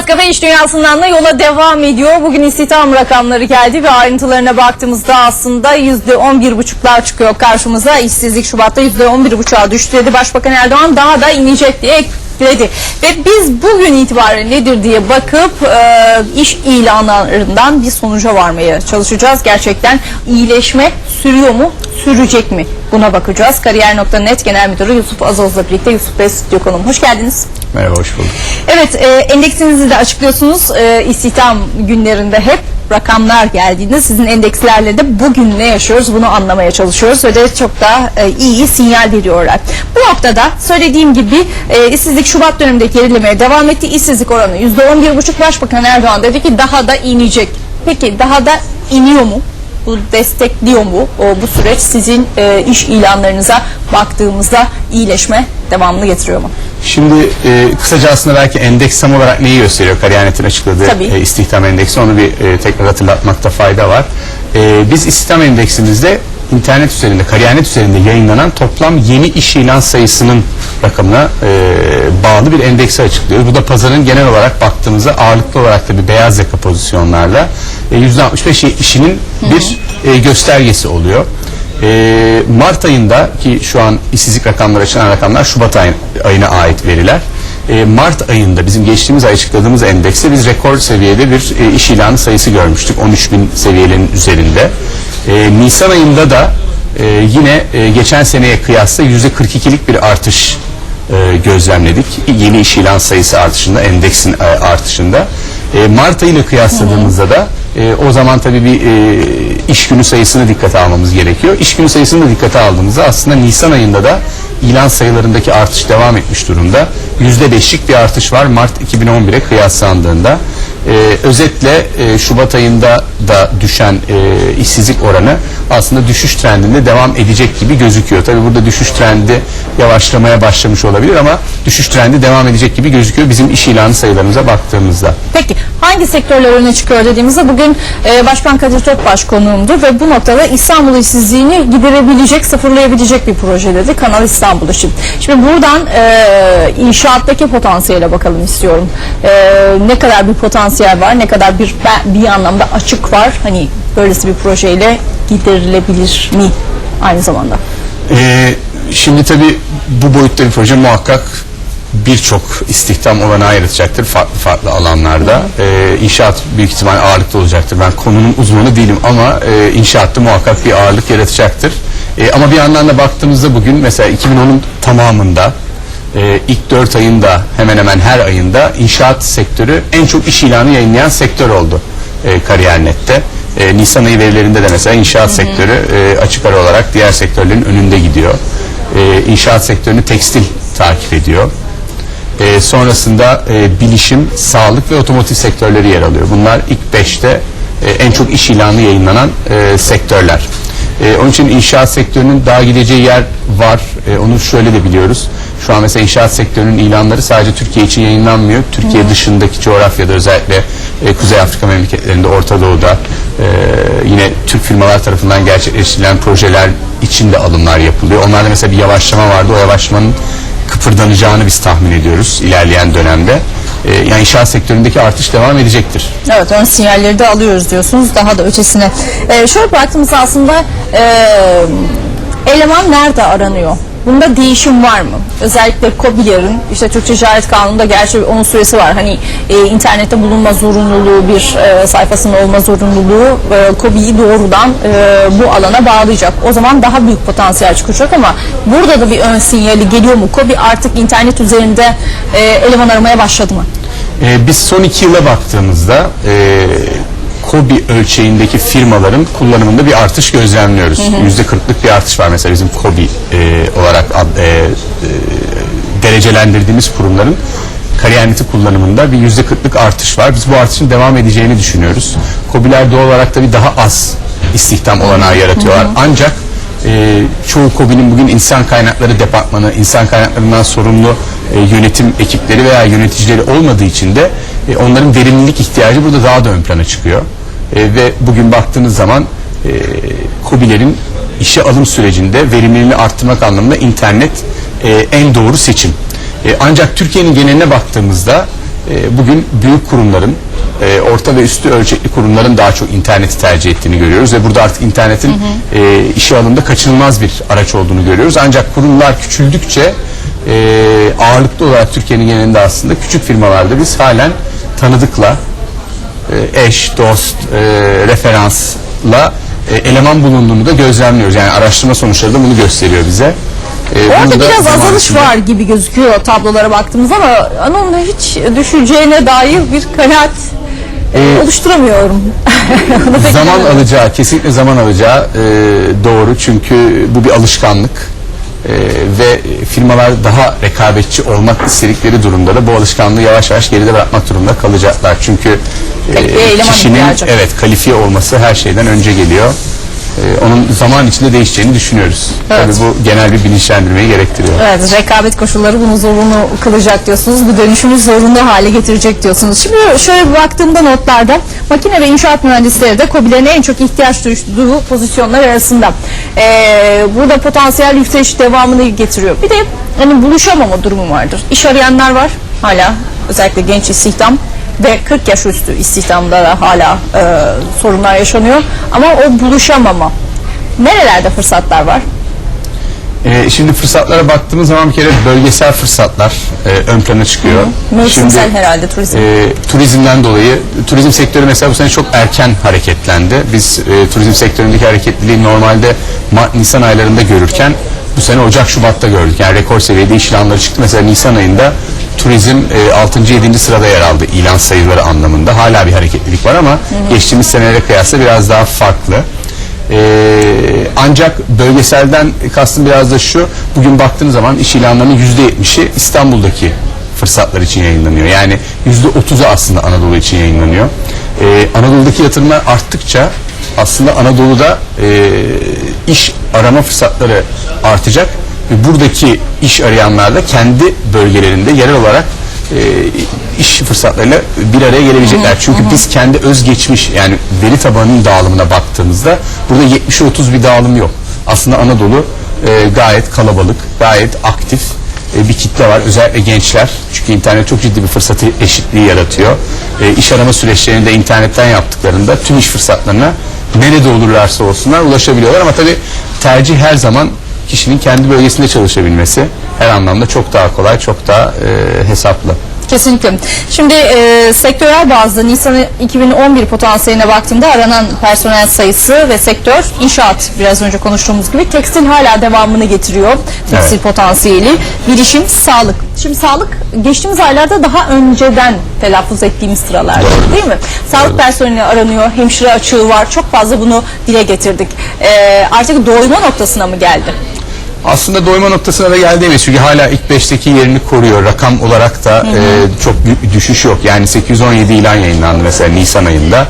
Finans Kafe İş Dünyası'ndan da yola devam ediyor. Bugün istihdam rakamları geldi ve ayrıntılarına baktığımızda aslında %11,5'lar çıkıyor karşımıza. İşsizlik Şubat'ta %11,5'a düştü dedi Başbakan Erdoğan. Daha da inecek diye ekledi. Ve biz bugün itibaren nedir diye bakıp e, iş ilanlarından bir sonuca varmaya çalışacağız. Gerçekten iyileşme sürüyor mu, sürecek mi? Buna bakacağız. Kariyer.net Genel Müdürü Yusuf Azoz'la birlikte Yusuf Bey stüdyo konuğum. Hoş geldiniz. Merhaba, hoş bulduk. Evet, e, endeksinizi de açıklıyorsunuz. E, istihdam günlerinde hep rakamlar geldiğinde sizin endekslerle de bugün ne yaşıyoruz bunu anlamaya çalışıyoruz ve de çok da e, iyi sinyal veriyorlar. Bu noktada söylediğim gibi e, işsizlik Şubat döneminde gerilemeye devam etti. İşsizlik oranı %11,5 Başbakan Erdoğan dedi ki daha da inecek. Peki daha da iniyor mu? Bu destekliyor mu? O, bu süreç sizin e, iş ilanlarınıza baktığımızda iyileşme devamını getiriyor mu? Şimdi e, kısaca aslında belki endeks tam olarak neyi gösteriyor? Kariyernet'in açıkladığı Tabii. e, istihdam endeksi onu bir e, tekrar hatırlatmakta fayda var. E, biz istihdam endeksimizde internet üzerinde, kariyer.net üzerinde yayınlanan toplam yeni iş ilan sayısının rakamına e, bağlı bir endeksi açıklıyoruz. Bu da pazarın genel olarak baktığımızda ağırlıklı olarak da bir beyaz yaka pozisyonlarla e, %65 işinin bir e, göstergesi oluyor. E, Mart ayında ki şu an işsizlik rakamları açıklanan rakamlar Şubat ay- ayına ait veriler. E, Mart ayında bizim geçtiğimiz ay açıkladığımız endekste biz rekor seviyede bir e, iş ilanı sayısı görmüştük. 13 bin seviyelerinin üzerinde. E, Nisan ayında da e, yine e, geçen seneye kıyasla %42'lik bir artış e, gözlemledik. Yeni iş ilan sayısı artışında, endeksin e, artışında. E, Mart ayıyla kıyasladığımızda da e, o zaman tabii bir e, iş günü sayısını dikkate almamız gerekiyor. İş günü sayısını da dikkate aldığımızda aslında Nisan ayında da ilan sayılarındaki artış devam etmiş durumda. %5'lik bir artış var Mart 2011'e kıyaslandığında. E, özetle e, Şubat ayında da düşen e, işsizlik oranı aslında düşüş trendinde devam edecek gibi gözüküyor. Tabii burada düşüş trendi yavaşlamaya başlamış olabilir ama düşüş trendi devam edecek gibi gözüküyor bizim iş ilanı sayılarımıza baktığımızda. Peki hangi sektörler öne çıkıyor dediğimizde bugün e, Başkan Kadir Topbaş konuğumdu ve bu noktada İstanbul işsizliğini giderebilecek, sıfırlayabilecek bir proje dedi. Kanal İstanbul için. Şimdi buradan e, inşaattaki potansiyele bakalım istiyorum. E, ne kadar bir potansiyel var, ne kadar bir bir anlamda açık var. Hani böylesi bir projeyle giderilebilir mi aynı zamanda? Ee, şimdi tabii bu boyutta bir proje muhakkak birçok istihdam olanağı yaratacaktır farklı farklı alanlarda. Ee, inşaat büyük ihtimal ağırlıklı olacaktır. Ben konunun uzmanı değilim ama e, inşaatta muhakkak bir ağırlık yaratacaktır. E, ama bir yandan da baktığımızda bugün mesela 2010'un tamamında e, ilk 4 ayında hemen hemen her ayında inşaat sektörü en çok iş ilanı yayınlayan sektör oldu e, Kariyer.net'te. E, Nisan ayı verilerinde de mesela inşaat sektörü e, açık ara olarak diğer sektörlerin önünde gidiyor. E, inşaat sektörünü tekstil takip ediyor. E, sonrasında e, bilişim, sağlık ve otomotiv sektörleri yer alıyor. Bunlar ilk 5'te e, en çok iş ilanı yayınlanan e, sektörler. E, onun için inşaat sektörünün daha gideceği yer var. E, onu şöyle de biliyoruz. Şu an mesela inşaat sektörünün ilanları sadece Türkiye için yayınlanmıyor. Türkiye dışındaki coğrafyada özellikle e, Kuzey Afrika memleketlerinde, Orta Doğu'da e, yine Türk firmalar tarafından gerçekleştirilen projeler için de alımlar yapılıyor. Onlarda mesela bir yavaşlama vardı. O yavaşlamanın kıpırdanacağını biz tahmin ediyoruz ilerleyen dönemde. E, yani inşaat sektöründeki artış devam edecektir. Evet ön sinyalleri de alıyoruz diyorsunuz daha da ötesine. Ee, şöyle baktığımızda aslında e, eleman nerede aranıyor? Bunda değişim var mı? Özellikle KOBİ'lerin işte Türk Ticaret Kanunu'nda gerçi onun süresi var. Hani e, internette bulunma zorunluluğu bir e, sayfasının olma zorunluluğu e, KOBİ'yi doğrudan e, bu alana bağlayacak. O zaman daha büyük potansiyel çıkacak ama burada da bir ön sinyali geliyor mu? KOBİ artık internet üzerinde e, eleman aramaya başladı mı? Ee, biz son iki yıla baktığımızda e, KOBİ ölçeğindeki firmaların kullanımında bir artış gözlemliyoruz. Yüzde kırklık bir artış var mesela bizim KOBİ e, olarak e, e, derecelendirdiğimiz kurumların kariyerneti kullanımında bir yüzde kırklık artış var. Biz bu artışın devam edeceğini düşünüyoruz. KOBİ'ler doğal olarak tabii daha az istihdam olanağı yaratıyorlar. Ancak e, çoğu KOBİ'nin bugün insan kaynakları departmanı, insan kaynaklarından sorumlu e, yönetim ekipleri veya yöneticileri olmadığı için de e, onların verimlilik ihtiyacı burada daha da ön plana çıkıyor. E, ve bugün baktığınız zaman e, KOBİ'lerin işe alım sürecinde verimliliğini arttırmak anlamında internet e, en doğru seçim. E, ancak Türkiye'nin geneline baktığımızda e, bugün büyük kurumların e, orta ve üstü ölçekli kurumların daha çok interneti tercih ettiğini görüyoruz ve burada artık internetin e, işe alımda kaçınılmaz bir araç olduğunu görüyoruz. Ancak kurumlar küçüldükçe e, ağırlıklı olarak Türkiye'nin genelinde aslında küçük firmalarda biz halen tanıdıkla eş, dost, e, referansla e, eleman bulunduğunu da gözlemliyoruz. Yani araştırma sonuçları da bunu gösteriyor bize. E, Orada biraz azalış içinde- var gibi gözüküyor tablolara baktığımızda ama onun hiç düşeceğine dair bir kanaat e, oluşturamıyorum. Zaman alacağı, kesinlikle zaman alacağı e, doğru. Çünkü bu bir alışkanlık. E, ve firmalar daha rekabetçi olmak istedikleri durumda da bu alışkanlığı yavaş yavaş geride bırakmak durumunda kalacaklar. Çünkü e, kişinin evet kalifiye olması her şeyden önce geliyor. E, onun zaman içinde değişeceğini düşünüyoruz. Evet. Tabii bu genel bir bilinçlendirmeyi gerektiriyor. Evet, rekabet koşulları bunu zorunlu kılacak diyorsunuz. Bu dönüşümü zorunlu hale getirecek diyorsunuz. Şimdi şöyle bir baktığımda notlarda makine ve inşaat mühendisleri de KOBİ'lerin en çok ihtiyaç duyduğu pozisyonlar arasında. Ee, burada potansiyel yükseliş devamını getiriyor. Bir de hani buluşamama durumu vardır. İş arayanlar var hala özellikle genç istihdam ve 40 yaş üstü istihdamda da hala e, sorunlar yaşanıyor. Ama o buluşamama. Nerelerde fırsatlar var? Ee, şimdi fırsatlara baktığımız zaman bir kere bölgesel fırsatlar e, ön plana çıkıyor. Mevsimsel herhalde turizm. e, turizmden dolayı turizm sektörü mesela bu sene çok erken hareketlendi. Biz e, turizm sektöründeki hareketliliği normalde Mart Nisan aylarında görürken bu sene Ocak Şubat'ta gördük. Yani rekor seviyede iş ilanları çıktı. Mesela Nisan ayında turizm e, 6. 7. sırada yer aldı ilan sayıları anlamında. Hala bir hareketlilik var ama geçtiğimiz senelere kıyasla biraz daha farklı. Ee, ancak bölgeselden kastım biraz da şu, bugün baktığınız zaman iş ilanlarının %70'i İstanbul'daki fırsatlar için yayınlanıyor. Yani %30'u aslında Anadolu için yayınlanıyor. Ee, Anadolu'daki yatırımlar arttıkça aslında Anadolu'da e, iş arama fırsatları artacak buradaki iş arayanlar da kendi bölgelerinde yerel olarak e, iş fırsatlarıyla bir araya gelebilecekler. Çünkü biz kendi özgeçmiş yani veri tabanının dağılımına baktığımızda burada 70'e 30 bir dağılım yok. Aslında Anadolu e, gayet kalabalık, gayet aktif e, bir kitle var. Özellikle gençler. Çünkü internet çok ciddi bir fırsatı eşitliği yaratıyor. E, iş arama süreçlerini de internetten yaptıklarında tüm iş fırsatlarına nerede olurlarsa olsunlar ulaşabiliyorlar. Ama tabii tercih her zaman kişinin kendi bölgesinde çalışabilmesi her anlamda çok daha kolay, çok daha e, hesaplı. Kesinlikle. Şimdi e, sektörel bazda Nisan 2011 potansiyeline baktığımda aranan personel sayısı ve sektör inşaat biraz önce konuştuğumuz gibi tekstil hala devamını getiriyor. Tekstil Evet. potansiyeli. Bilişim, sağlık. Şimdi sağlık geçtiğimiz aylarda daha önceden telaffuz ettiğimiz sıralarda değil mi? Sağlık Doğrudur. personeli aranıyor, hemşire açığı var. Çok fazla bunu dile getirdik. E, artık doyma noktasına mı geldi? Aslında doyma noktasına da geldiğimiz çünkü hala ilk 5'teki yerini koruyor. Rakam olarak da e, çok büyük bir düşüş yok. Yani 817 ilan yayınlandı mesela Nisan ayında.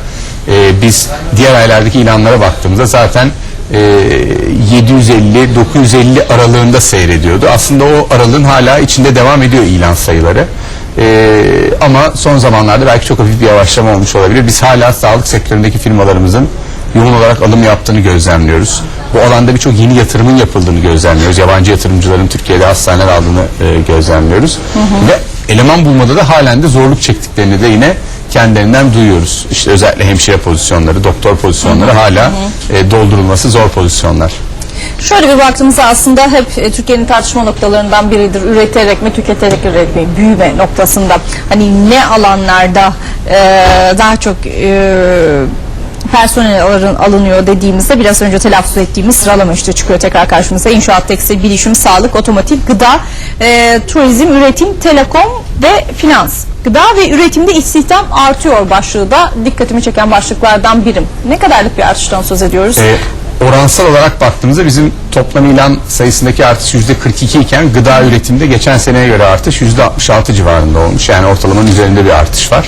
E, biz diğer aylardaki ilanlara baktığımızda zaten e, 750-950 aralığında seyrediyordu. Aslında o aralığın hala içinde devam ediyor ilan sayıları. E, ama son zamanlarda belki çok hafif bir yavaşlama olmuş olabilir. Biz hala sağlık sektöründeki firmalarımızın yoğun olarak alım yaptığını gözlemliyoruz. Bu alanda birçok yeni yatırımın yapıldığını gözlemliyoruz. Yabancı yatırımcıların Türkiye'de hastaneler aldığını e, gözlemliyoruz. Ve eleman bulmada da halen de zorluk çektiklerini de yine kendilerinden duyuyoruz. İşte özellikle hemşire pozisyonları, doktor pozisyonları hala e, doldurulması zor pozisyonlar. Şöyle bir baktığımızda aslında hep e, Türkiye'nin tartışma noktalarından biridir. Üreterek mi, tüketerek üretmeyi, büyüme noktasında. Hani ne alanlarda e, daha çok e, personel alın- alınıyor dediğimizde biraz önce telaffuz ettiğimiz sıralama işte çıkıyor tekrar karşımıza. İnşaat, tekstil, bilişim, sağlık, otomotiv, gıda, e, turizm, üretim, telekom ve finans. Gıda ve üretimde istihdam artıyor başlığı da dikkatimi çeken başlıklardan birim. Ne kadarlık bir artıştan söz ediyoruz? E, oransal olarak baktığımızda bizim toplam ilan sayısındaki artış yüzde 42 iken gıda üretimde geçen seneye göre artış yüzde 66 civarında olmuş. Yani ortalamanın üzerinde bir artış var.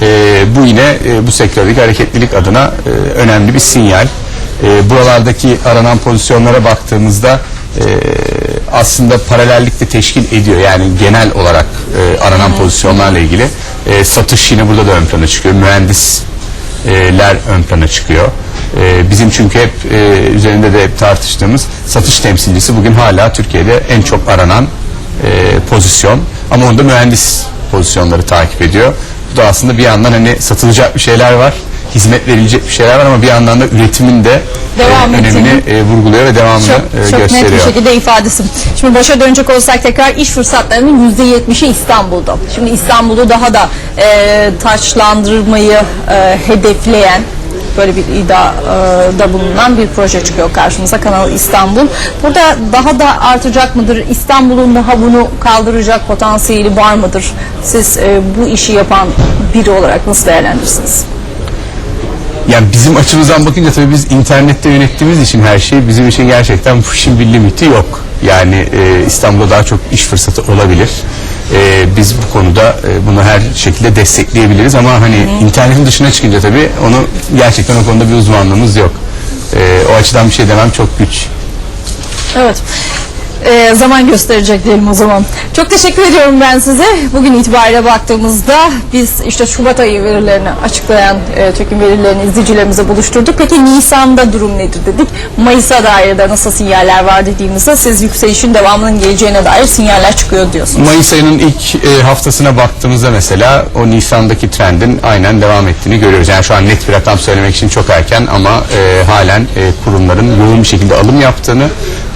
E, bu yine e, bu sektördeki hareketlilik adına e, önemli bir sinyal. E, buralardaki aranan pozisyonlara baktığımızda e, aslında paralellik de teşkil ediyor. Yani genel olarak e, aranan pozisyonlarla ilgili e, satış yine burada da ön plana çıkıyor. Mühendis e, ler ön plana çıkıyor. E, bizim çünkü hep e, üzerinde de hep tartıştığımız satış temsilcisi bugün hala Türkiye'de en çok aranan e, pozisyon. Ama onda mühendis pozisyonları takip ediyor. Da aslında bir yandan hani satılacak bir şeyler var, hizmet verilecek bir şeyler var ama bir yandan da üretimin de Devam e, önemini e, vurguluyor ve devamını Çok, e, çok net bir gösteriyor. şekilde ifadesi. Şimdi başa dönecek olsak tekrar iş fırsatlarının %70'i İstanbul'da. Şimdi İstanbul'u daha da e, taçlandırmayı e, hedefleyen böyle bir iddiada bulunan bir proje çıkıyor karşımıza Kanal İstanbul. Burada daha da artacak mıdır? İstanbul'un daha bunu kaldıracak potansiyeli var mıdır? Siz e, bu işi yapan biri olarak nasıl değerlendirirsiniz? Yani bizim açımızdan bakınca tabii biz internette yönettiğimiz için her şey bizim için gerçekten bu işin bir limiti yok. Yani e, İstanbul'da daha çok iş fırsatı olabilir. E, biz bu konuda e, bunu her şekilde destekleyebiliriz ama hani internetin dışına çıkınca tabii onu gerçekten o konuda bir uzmanlığımız yok. E, o açıdan bir şey demem çok güç. Evet. Ee, zaman gösterecek diyelim o zaman. Çok teşekkür ediyorum ben size. Bugün itibariyle baktığımızda biz işte Şubat ayı verilerini açıklayan e, TÜİK'in verilerini izleyicilerimize buluşturduk. Peki Nisan'da durum nedir dedik. Mayıs'a dair de nasıl sinyaller var dediğimizde siz yükselişin devamının geleceğine dair sinyaller çıkıyor diyorsunuz. Mayıs ayının ilk e, haftasına baktığımızda mesela o Nisan'daki trendin aynen devam ettiğini görüyoruz. Yani şu an net bir rakam söylemek için çok erken ama e, halen e, kurumların yoğun bir şekilde alım yaptığını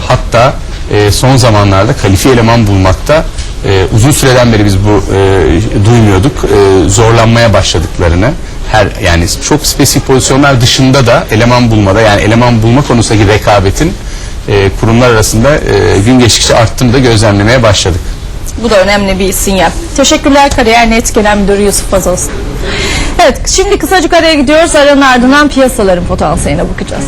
hatta e, son zamanlarda kalifiye eleman bulmakta e, uzun süreden beri biz bu e, duymuyorduk e, zorlanmaya başladıklarını her yani çok spesifik pozisyonlar dışında da eleman bulmada yani eleman bulma konusundaki rekabetin e, kurumlar arasında e, gün geçtikçe arttığını da gözlemlemeye başladık. Bu da önemli bir sinyal. Teşekkürler Kariyer Net Genel Müdürü Yusuf Fazıl. Evet şimdi kısacık araya gidiyoruz. Aranın ardından piyasaların potansiyeline bakacağız.